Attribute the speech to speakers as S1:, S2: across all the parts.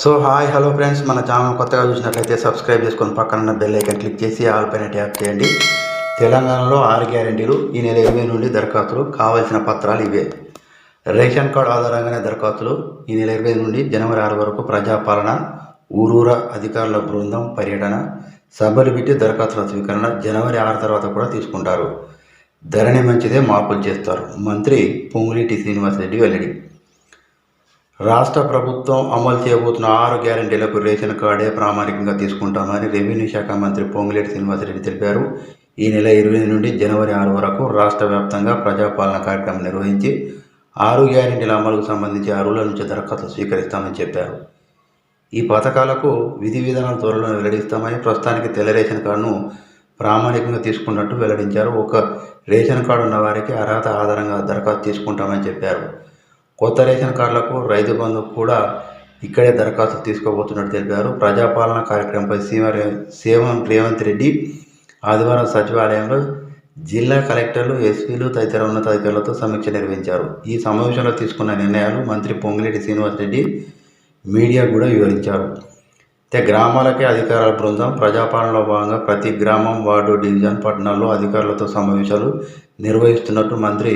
S1: So hi hello friends మన channel కొత్తగా చూసినట్లయితే సబ్స్క్రైబ్ చేసుకొని పక్కన ఉన్న బెల్ ఐకన్ క్లిక్ చేసి ఆల్ పైన ట్యాప్ చేయండి. తెలంగాణలో ఆరు గ్యారెంటీలు ఈ నెల ఇరవై నుండి దరఖాస్తులు కావాల్సిన పత్రాలు ఇవే. రేషన్ కార్డు ఆధారంగానే దరఖాస్తులు ఈ నెల ఇరవై నుండి జనవరి ఆరు వరకు ప్రజాపాలన ఊరూర అధికారుల బృందం పర్యటన సభలు పెట్టి దరఖాస్తుల స్వీకరణ జనవరి ఆరు తర్వాత కూడా తీసుకుంటారు. ధరణి మంచిదే మార్పులు చేస్తారు. మంత్రి పొంగులేటి శ్రీనివాసరెడ్డి వెల్లడి. రాష్ట్ర ప్రభుత్వం అమలు చేయబోతున్న ఆరు గ్యారంటీలకు రేషన్ కార్డే ప్రామాణికంగా తీసుకుంటామని రెవెన్యూ శాఖ మంత్రి పొంగులేటి శ్రీనివాసరెడ్డి తెలిపారు. ఈ నెల ఇరవై నుండి జనవరి ఆరు వరకు రాష్ట్ర వ్యాప్తంగా ప్రజాపాలన కార్యక్రమం నిర్వహించి ఆరు గ్యారంటీల అమలుకు సంబంధించి అరువుల నుంచి దరఖాస్తులు స్వీకరిస్తామని చెప్పారు. ఈ పథకాలకు విధి విధానం త్వరలో వెల్లడిస్తామని ప్రస్తుతానికి తెల్ల రేషన్ కార్డును ప్రామాణికంగా తీసుకున్నట్టు వెల్లడించారు. ఒక రేషన్ కార్డు ఉన్న వారికి అర్హత ఆధారంగా దరఖాస్తు తీసుకుంటామని చెప్పారు. కొత్త రేషన్ కార్డులకు రైతు బంధు కూడా ఇక్కడే దరఖాస్తు తీసుకోబోతున్నట్టు తెలిపారు. ప్రజాపాలన కార్యక్రమంపై సీఎం సీఎం రేవంత్ రెడ్డి ఆదివారం సచివాలయంలో జిల్లా కలెక్టర్లు ఎస్పీలు తదితర ఉన్నతాధికారులతో సమీక్ష నిర్వహించారు. ఈ సమావేశంలో తీసుకున్న నిర్ణయాలు మంత్రి పొంగిరెడ్డి శ్రీనివాసరెడ్డి మీడియా కూడా వివరించారు. అయితే గ్రామాలకే అధికారాల బృందం ప్రజాపాలనలో భాగంగా ప్రతి గ్రామం వార్డు డివిజన్ పట్టణాల్లో అధికారులతో సమావేశాలు నిర్వహిస్తున్నట్టు మంత్రి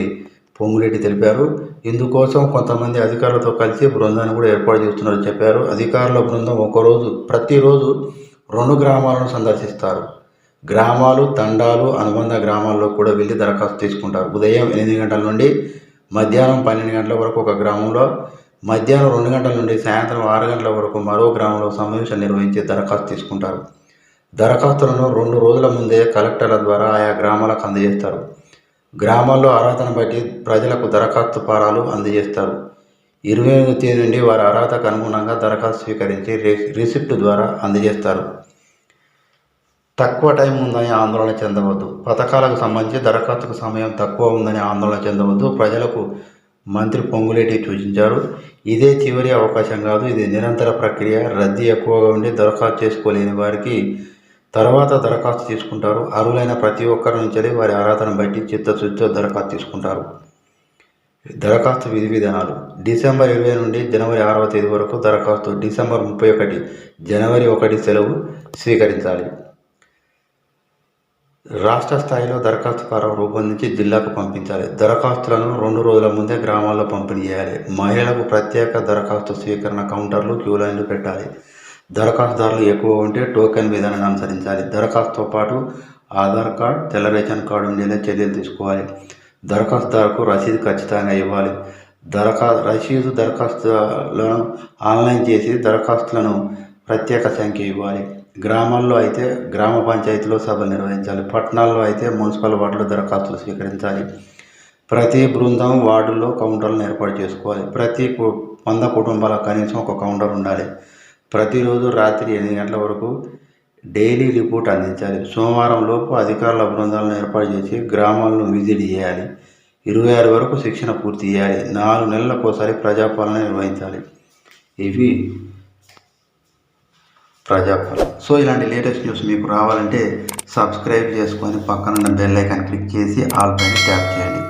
S1: పొంగులేటి తెలిపారు. ఇందుకోసం కొంతమంది అధికారులతో కలిసి బృందాన్ని కూడా ఏర్పాటు చేస్తున్నారని చెప్పారు. అధికారుల బృందం ఒకరోజు ప్రతిరోజు రెండు గ్రామాలను సందర్శిస్తారు. గ్రామాలు తండాలు అనుబంధ గ్రామాల్లో కూడా వెళ్ళి దరఖాస్తు తీసుకుంటారు. ఉదయం ఎనిమిది గంటల నుండి మధ్యాహ్నం పన్నెండు గంటల వరకు ఒక గ్రామంలో మధ్యాహ్నం రెండు గంటల నుండి సాయంత్రం ఆరు గంటల వరకు మరో గ్రామంలో సమావేశం నిర్వహించి దరఖాస్తు తీసుకుంటారు. దరఖాస్తులను రెండు రోజుల ముందే కలెక్టర్ల ద్వారా ఆయా గ్రామాలకు అందజేస్తారు. గ్రామాల్లో అర్హతను బట్టి ప్రజలకు దరఖాస్తు ఫారాలు అందజేస్తారు. ఇరవై ఎనిమిది తేదీ నుండి వారి అర్హతకు అనుగుణంగా దరఖాస్తు స్వీకరించి రి- రిసిప్ట్ ద్వారా అందజేస్తారు. తక్కువ టైం ఉందని ఆందోళన చెందవద్దు. పథకాలకు సంబంధించి దరఖాస్తుకు సమయం తక్కువ ఉందని ఆందోళన చెందవద్దు. ప్రజలకు మంత్రి పొంగులేటి సూచించారు. ఇదే చివరి అవకాశం కాదు ఇది నిరంతర ప్రక్రియ. రద్దీ ఎక్కువగా ఉండి దరఖాస్తు చేసుకోలేని వారికి తర్వాత దరఖాస్తు తీసుకుంటారు. అర్హులైన ప్రతి ఒక్కరి నుంచి వారి అర్హతను బట్టి చిత్తశుద్ధితో దరఖాస్తు తీసుకుంటారు. దరఖాస్తు విధి విధానాలు. డిసెంబర్ ఇరవై నుండి జనవరి ఆరవ తేదీ వరకు దరఖాస్తు డిసెంబర్ ముప్పై ఒకటి జనవరి ఒకటి సెలవు స్వీకరించాలి. రాష్ట్ర స్థాయిలో దరఖాస్తు ఫారం రూపొందించి జిల్లాకు పంపించాలి. దరఖాస్తులను రెండు రోజుల ముందే గ్రామాల్లో పంపిణీ చేయాలి. మహిళలకు ప్రత్యేక దరఖాస్తు స్వీకరణ కౌంటర్లు క్యూ లైన్లు పెట్టాలి. దరఖాస్తుదారులు ఎక్కువ ఉంటే టోకెన్ విధానాన్ని అనుసరించాలి. దరఖాస్తుతో పాటు ఆధార్ కార్డ్ తెల్ల రేషన్ కార్డు ఉండేలా చర్యలు తీసుకోవాలి. దరఖాస్తుదారుకు రసీదు ఖచ్చితంగా ఇవ్వాలి. దరఖా రసీదు దరఖాస్తులను ఆన్లైన్ చేసి దరఖాస్తులను ప్రత్యేక సంఖ్య ఇవ్వాలి. గ్రామాల్లో అయితే గ్రామ పంచాయతీలో సభలు నిర్వహించాలి. పట్టణాల్లో అయితే మున్సిపల్ వార్డులో దరఖాస్తులు స్వీకరించాలి. ప్రతి బృందం వార్డుల్లో కౌంటర్లను ఏర్పాటు చేసుకోవాలి. ప్రతి వంద కుటుంబాల కనీసం ఒక కౌంటర్ ఉండాలి. ప్రతిరోజు రాత్రి ఎనిమిది గంటల వరకు డైలీ రిపోర్ట్ అందించాలి. సోమవారం లోపు అధికారుల బృందాలను ఏర్పాటు చేసి గ్రామాలను విజిట్ చేయాలి. ఇరవై ఆరు వరకు శిక్షణ పూర్తి చేయాలి. నాలుగు నెలలకు ఒకసారి ప్రజాపాలన నిర్వహించాలి. ఇవి ప్రజాపాలన. సో ఇలాంటి లేటెస్ట్ న్యూస్ మీకు రావాలంటే సబ్స్క్రైబ్ చేసుకొని పక్కనున్న బెల్ ఐకాన్ క్లిక్ చేసి ఆల్ పైన ట్యాప్ చేయండి.